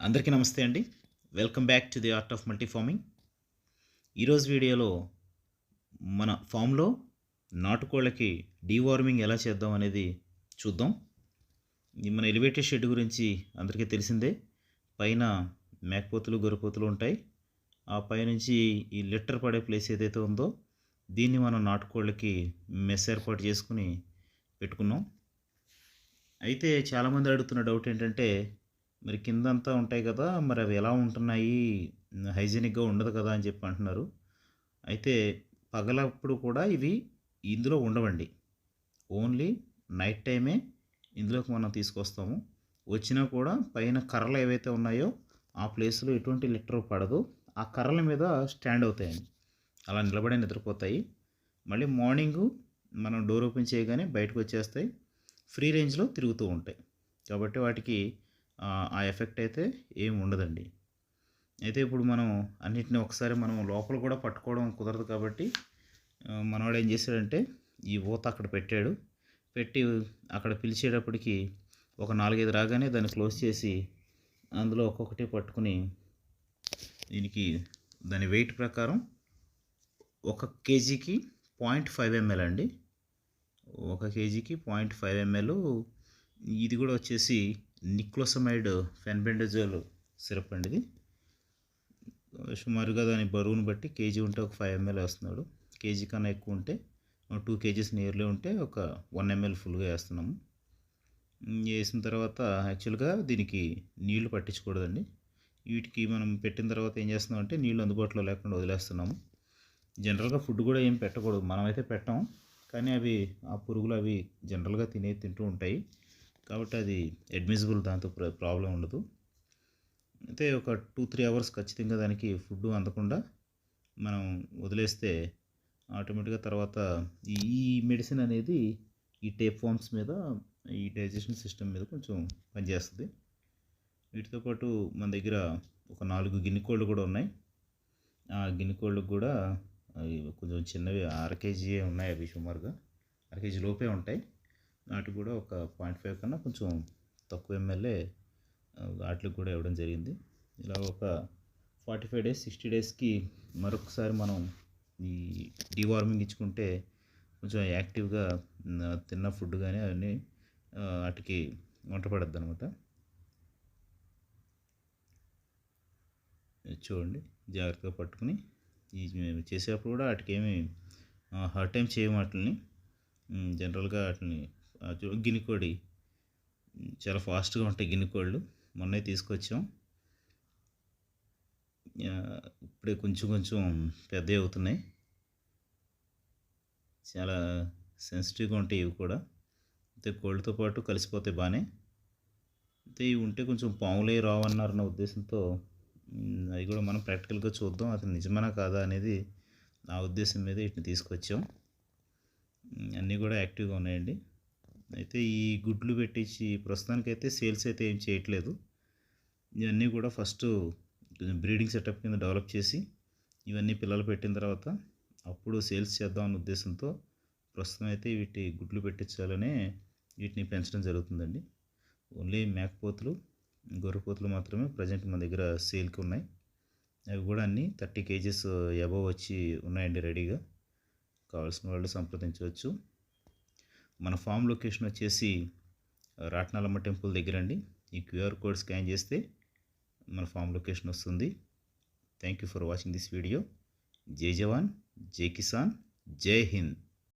అందరికీ నమస్తే అండి. Welcome back to the art of multi farming ఈరోజు వీడియోలో మన ఫామ్లో నాటుకోళ్ళకి డీవార్మింగ్ ఎలా చేద్దాం అనేది చూద్దాం. ఇది మన ఎలివేటెడ్ షెడ్ గురించి అందరికీ తెలిసిందే. పైన మేకపోతులు గొర్రెపోతులు ఉంటాయి. ఆ పైనుంచి ఈ లెటర్ పడే ప్లేస్ ఏదైతే ఉందో దీన్ని మనం నాటుకోళ్ళకి మెస్ ఏర్పాటు చేసుకుని పెట్టుకున్నాం. అయితే చాలామంది అడుగుతున్న డౌట్ ఏంటంటే మరి కిందంతా ఉంటాయి కదా మరి అవి ఎలా ఉంటున్నాయి? హైజీనిక్గా ఉండదు కదా అని చెప్పి అంటున్నారు. అయితే పగలప్పుడు కూడా ఇవి ఇందులో ఉండవండి. ఓన్లీ నైట్ టైమే ఇందులోకి మనం తీసుకొస్తాము. వచ్చినా కూడా పైన కర్రలు ఏవైతే ఉన్నాయో ఆ ప్లేస్లో ఎటువంటి లిటర్ పడదు. ఆ కర్రల మీద స్టాండ్ అవుతాయండి. అలా నిలబడి నిద్రపోతాయి. మళ్ళీ మార్నింగు మనం డోర్ ఓపెన్ చేయగానే బయటకు వచ్చేస్తాయి. ఫ్రీ రేంజ్లో తిరుగుతూ ఉంటాయి. కాబట్టి వాటికి ఆ, ఎఫెక్ట్ అయితే ఏం ఉండదండి. అయితే ఇప్పుడు మనం అన్నిటిని ఒకసారి మనం లోపల కూడా పట్టుకోవడం కుదరదు కాబట్టి మనవాడు ఏం చేశాడంటే ఈ ఊత అక్కడ పెట్టాడు. పెట్టి అక్కడ పిలిచేటప్పటికి ఒక నాలుగైదు రాగానే దాన్ని క్లోజ్ చేసి అందులో ఒక్కొక్కటి పట్టుకుని దీనికి దాని వెయిట్ ప్రకారం ఒక కేజీకి పాయింట్ ఫైవ్ ఎంఎల్ అండి. ఒక కేజీకి పాయింట్ ఫైవ్ ఎంఎల్. ఇది కూడా వచ్చేసి నిక్లోసమైడ్ ఫెన్బెండజోల్ సిరప్ అండి ఇది. సుమారుగా దాని బరువును బట్టి కేజీ ఉంటే ఒక ఫైవ్ ఎంఎల్ వేస్తున్నాడు. కేజీ కన్నా ఎక్కువ ఉంటే టూ కేజీస్ నియర్లీ ఉంటే ఒక వన్ ఎంఎల్ ఫుల్గా వేస్తున్నాము. వేసిన తర్వాత యాక్చువల్గా దీనికి నీళ్ళు పట్టించకూడదండి. వీటికి మనం పెట్టిన తర్వాత ఏం చేస్తున్నాం అంటే నీళ్ళు అందుబాటులో లేకుండా వదిలేస్తున్నాము. జనరల్గా ఫుడ్ కూడా ఏం పెట్టకూడదు. మనమైతే పెట్టాం కానీ అవి ఆ పురుగులు అవి జనరల్గా తినే తింటూ ఉంటాయి. కాబట్టి అది అడ్మిసిబుల్ దాంతో ప్రాబ్లం ఉండదు. అయితే ఒక టూ త్రీ అవర్స్ ఖచ్చితంగా దానికి ఫుడ్ అందకుండా మనం వదిలేస్తే ఆటోమేటిక్గా తర్వాత ఈ మెడిసిన్ అనేది ఈ టేప్ ఫామ్స్ మీద ఈ డైజెషన్ సిస్టమ్ మీద కొంచెం పనిచేస్తుంది. వీటితో పాటు మన దగ్గర ఒక నాలుగు గిన్నెకోళ్ళు కూడా ఉన్నాయి. ఆ గిన్నెకోళ్ళకు కూడా కొంచెం చిన్నవి అర కేజీ ఉన్నాయి అవి సుమారుగా. అర కేజీ లోపే ఉంటాయి. వాటికి కూడా ఒక పాయింట్ ఫైవ్ కన్నా కొంచెం తక్కువ ఎంఎల్ఏ వాటికి కూడా ఇవ్వడం జరిగింది. ఇలా ఒక ఫార్టీ ఫైవ్ డేస్ సిక్స్టీ డేస్కి మరొకసారి మనం ఈ డీవార్మింగ్ ఇచ్చుకుంటే కొంచెం యాక్టివ్గా తిన్న ఫుడ్ కానీ అవన్నీ వాటికి వంట పడద్దు అనమాట చూడండి జాగ్రత్తగా పట్టుకుని ఈ మేము చేసేటప్పుడు కూడా వాటికి ఏమి హర్ట్ టైం చేయము వాటిని జనరల్గా వాటిని గినికోడి చాలా ఫాస్ట్గా ఉంటాయి గినికోళ్ళు మొన్నే తీసుకొచ్చాం. ఇప్పుడే కొంచెం కొంచెం పెద్దవి అవుతున్నాయి. చాలా సెన్సిటివ్గా ఉంటాయి ఇవి కూడా. అయితే కోళ్ళతో పాటు కలిసిపోతాయి బాగానే అయితే ఇవి ఉంటే కొంచెం పాములే రావన్నారన్న ఉద్దేశంతో అవి అది కూడా మనం ప్రాక్టికల్గా చూద్దాం. అది నిజమేనా కాదా అనేది నా ఉద్దేశం మీద వీటిని తీసుకొచ్చాం. అన్నీ కూడా యాక్టివ్గా ఉన్నాయండి. అయితే ఈ గుడ్లు పెట్టించి ప్రస్తుతానికైతే సేల్స్ అయితే ఏం చేయట్లేదు. ఇవన్నీ కూడా ఫస్ట్ బ్రీడింగ్ సెటప్ కింద డెవలప్ చేసి ఇవన్నీ పిల్లలు పెట్టిన తర్వాత అప్పుడు సేల్స్ చేద్దాం అన్న ఉద్దేశంతో ప్రస్తుతం అయితే వీటి గుడ్లు పెట్టించాలనే వీటిని పెంచడం జరుగుతుందండి. ఓన్లీ మేకపోతులు గొర్రెపోతులు మాత్రమే ప్రజెంట్ మన దగ్గర సేల్కి ఉన్నాయి. అవి కూడా అన్నీ థర్టీ కేజీస్ అబవ్ వచ్చి ఉన్నాయండి రెడీగా. కావాల్సిన వాళ్ళు సంప్రదించవచ్చు. మన ఫామ్ లొకేషన్ వచ్చేసి రాట్నాలమ్మ టెంపుల్ దగ్గర అండి ఈ క్యూఆర్ కోడ్ స్కాన్ చేస్తే మన ఫామ్ లొకేషన్ వస్తుంది. Thank you for watching this video జై జవాన్ జై కిసాన్ జై హింద్.